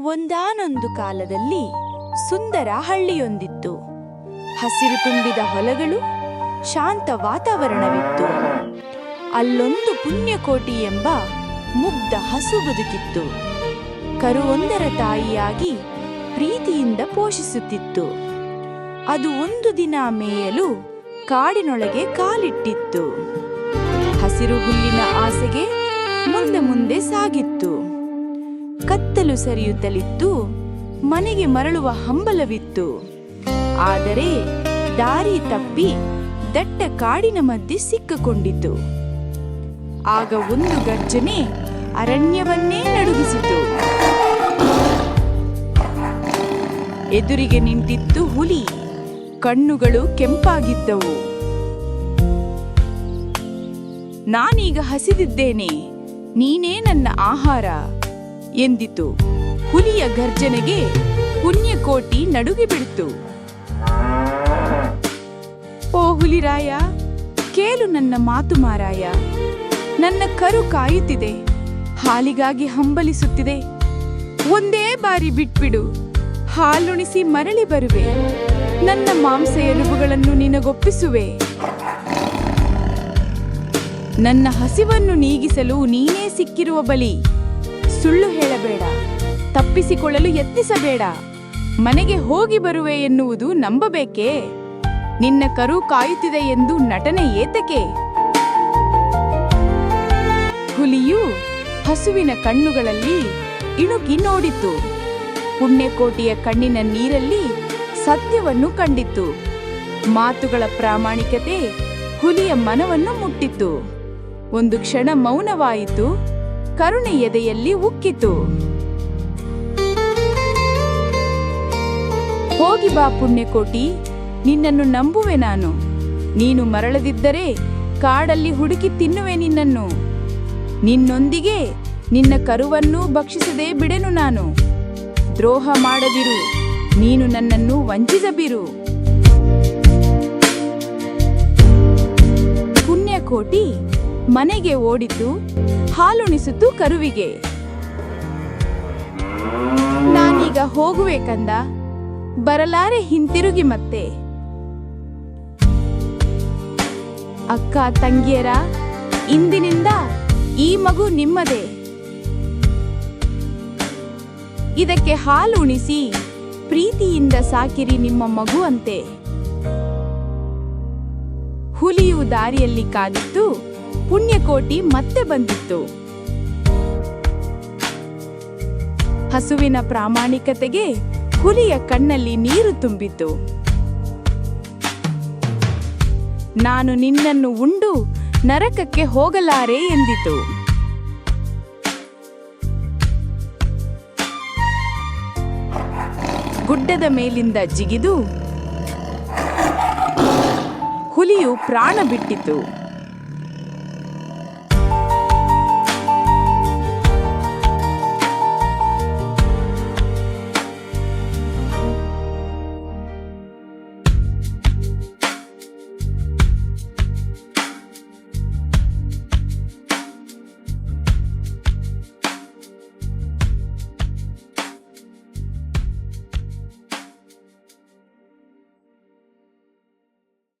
ಒಂದಾನೊಂದು ಕಾಲದಲ್ಲಿ ಸುಂದರ ಹಳ್ಳಿಯೊಂದಿತ್ತು. ಹಸಿರು ತುಂಬಿದ ಹೊಲಗಳು, ಶಾಂತ ವಾತಾವರಣವಿತ್ತು. ಅಲ್ಲೊಂದು ಪುಣ್ಯಕೋಟಿ ಎಂಬ ಮುಗ್ಧ ಹಸು ಬದುಕಿತ್ತು. ಕರುವೊಂದರ ತಾಯಿಯಾಗಿ ಪ್ರೀತಿಯಿಂದ ಪೋಷಿಸುತ್ತಿತ್ತು. ಅದು ಒಂದು ದಿನ ಮೇಯಲು ಕಾಡಿನೊಳಗೆ ಕಾಲಿಟ್ಟಿತ್ತು. ಹಸಿರು ಹುಲ್ಲಿನ ಆಸೆಗೆ ಮುಂದೆ ಮುಂದೆ ಸಾಗಿತ್ತು. ಕತ್ತಲು ಸರಿಯುತ್ತಲಿತ್ತು. ಮನೆಗೆ ಮರಳುವ ಹಂಬಲವಿತ್ತು. ಆದರೆ ದಾರಿ ತಪ್ಪಿ ದಟ್ಟ ಕಾಡಿನ ಮಧ್ಯೆ ಸಿಕ್ಕಿಕೊಂಡಿತು. ಆಗ ಒಂದು ಗರ್ಜನೆ ಅರಣ್ಯವನ್ನೇ ನಡುಗಿಸಿತು. ಎದುರಿಗೆ ನಿಂತಿತ್ತು ಹುಲಿ. ಕಣ್ಣುಗಳು ಕೆಂಪಾಗಿದ್ದವು. ನಾನೀಗ ಹಸಿದಿದ್ದೇನೆ. ನೀನೇ ನನ್ನ ಆಹಾರ. ಎಂದಿತು. ಹುಲಿಯ ಗರ್ಜನೆಗೆ ಪುಣ್ಯಕೋಟಿ ನಡುಗಿ ಬಿಡ್ತು ಓ ಹುಲಿರಾಯ, ಕೇಳು ನನ್ನ ಮಾತು ಮಾರಾಯ. ನನ್ನ ಕರು ಕಾಯುತ್ತಿದೆ, ಹಾಲಿಗಾಗಿ ಹಂಬಲಿಸುತ್ತಿದೆ. ಒಂದೇ ಬಾರಿ ಬಿಟ್ಬಿಡು, ಹಾಲುಣಿಸಿ ಮರಳಿ ಬರುವೆ. ನನ್ನ ಮಾಂಸ ಎಲುಬುಗಳನ್ನು ನಿನಗೊಪ್ಪಿಸುವೆ. ನನ್ನ ಹಸಿವನ್ನು ನೀಗಿಸಲು ನೀನೇ ಸಿಕ್ಕಿರುವ ಬಲಿ. ಸುಳ್ಳು ಹೇಳಬೇಡ, ತಪ್ಪಿಸಿಕೊಳ್ಳಲು ಯತ್ನಿಸಬೇಡ. ಮನೆಗೆ ಹೋಗಿ ಬರುವೆ ಎನ್ನುವುದು ನಂಬಬೇಕೇ? ನಿನ್ನ ಕರು ಕಾಯುತ್ತಿದೆ ಎಂದು ನಟನೆ ಏತಕೆ ಹುಲಿಯು ಹಸುವಿನ ಕಣ್ಣುಗಳಲ್ಲಿ ಇಣುಕಿ ನೋಡಿತು. ಪುಣ್ಯಕೋಟಿಯ ಕಣ್ಣಿನ ನೀರಲ್ಲಿ ಸತ್ಯವನ್ನು ಕಂಡಿತ್ತು ಮಾತುಗಳ ಪ್ರಾಮಾಣಿಕತೆ ಹುಲಿಯ ಮನವನ್ನು ಮುಟ್ಟಿತು. ಒಂದು ಕ್ಷಣ ಮೌನವಾಯಿತು. ಕರುಣೆ ಎದೆಯಲ್ಲಿ ಉಕ್ಕಿತು. ಹೋಗಿ ಬಾ ಪುಣ್ಯಕೋಟಿ, ನಿನ್ನನ್ನು ನಂಬುವೆ ನಾನು. ನೀನು ಮರಳದಿದ್ದರೆ ಕಾಡಲ್ಲಿ ಹುಡುಕಿ ತಿನ್ನುವೆ ನಿನ್ನನ್ನು. ನಿನ್ನೊಂದಿಗೆ ನಿನ್ನ ಕರುವನ್ನು ಭಕ್ಷಿಸದೆ ಬಿಡೆನು ನಾನು. ದ್ರೋಹ ಮಾಡದಿರು, ನೀನು ನನ್ನನ್ನು ವಂಚಿಸಬಿರು. ಪುಣ್ಯಕೋಟಿ ಮನೆಗೆ ಓಡಿತು ಹಾಲುಣಿಸಿತು ಕರುವಿಗೆ. ನಾನೀಗ ಹೋಗುವೆ ಕಂದ, ಬರಲಾರೆ ಹಿಂತಿರುಗಿ ಮತ್ತೆ. ಅಕ್ಕ ತಂಗಿಯರ, ಇಂದಿನಿಂದ ಈ ಮಗು ನಿಮ್ಮದೇ. ಇದಕ್ಕೆ ಹಾಲು ಉಣಿಸಿ ಪ್ರೀತಿಯಿಂದ ಸಾಕಿರಿ ನಿಮ್ಮ ಮಗು ಅಂತೆ. ಹುಲಿಯು ದಾರಿಯಲ್ಲಿ ಕಾದಿತ್ತು ಪುಣ್ಯಕೋಟಿ ಮತ್ತೆ ಬಂದಿತ್ತು. ಹಸುವಿನ ಪ್ರಾಮಾಣಿಕತೆಗೆ ಹುಲಿಯ ಕಣ್ಣಲ್ಲಿ ನೀರು ತುಂಬಿತು ನಾನು ನಿನ್ನನ್ನು ಉಂಡು ನರಕಕ್ಕೆ ಹೋಗಲಾರೆ ಎಂದಿತು. ಗುಡ್ಡದ ಮೇಲಿಂದ ಜಿಗಿದು ಹುಲಿಯು ಪ್ರಾಣ ಬಿಟ್ಟಿತು.